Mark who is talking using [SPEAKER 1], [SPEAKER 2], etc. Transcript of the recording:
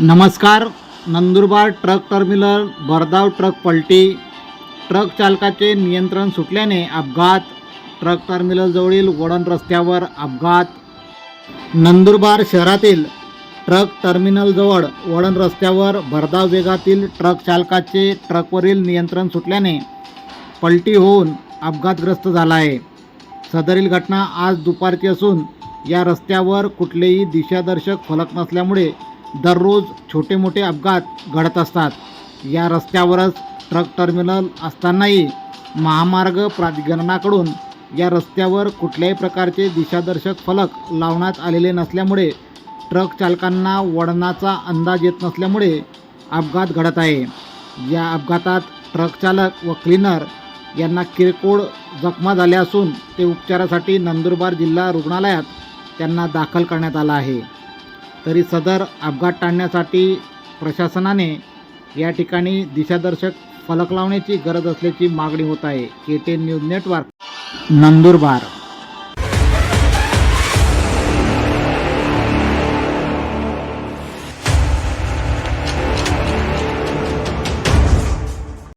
[SPEAKER 1] नमस्कार Nandurbar truck terminal भरधाव truck पलटी. ट्रक चालकाचे नियंत्रण सुटल्याने अपघात. ट्रक टर्मिनलजवळील वडण रस्त्यावर अपघात. नंदुरबार शहरातील ट्रक टर्मिनलजवळ वळण रस्त्यावर भरधाव वेगातील ट्रक चालकाचे ट्रकवरील नियंत्रण सुटल्याने पलटी होऊन अपघातग्रस्त झाला आहे. सदरील घटना आज दुपारची असून या रस्त्यावर कुठलेही दिशादर्शक फलक नसल्यामुळे दररोज छोटे मोठे अपघात घडत असतात. या रस्त्यावरच ट्रक टर्मिनल असतानाही महामार्ग प्राधिकरणाकडून या रस्त्यावर कुठल्याही प्रकारचे दिशादर्शक फलक लावण्यात आलेले नसल्यामुळे ट्रक चालकांना वळणाचा अंदाज येत नसल्यामुळे अपघात घडत आहे. या अपघातात ट्रक चालक व क्लीनर यांना किरकोळ जखमा झाल्या असून ते उपचारासाठी नंदुरबार जिल्हा रुग्णालयात त्यांना दाखल करण्यात आलं आहे. तरी सदर अपघात टाळण्यासाठी प्रशासनाने या ठिकाणी दिशादर्शक फलक लावण्याची गरज असल्याची मागणी होत आहे. K ten news network Nandurbar.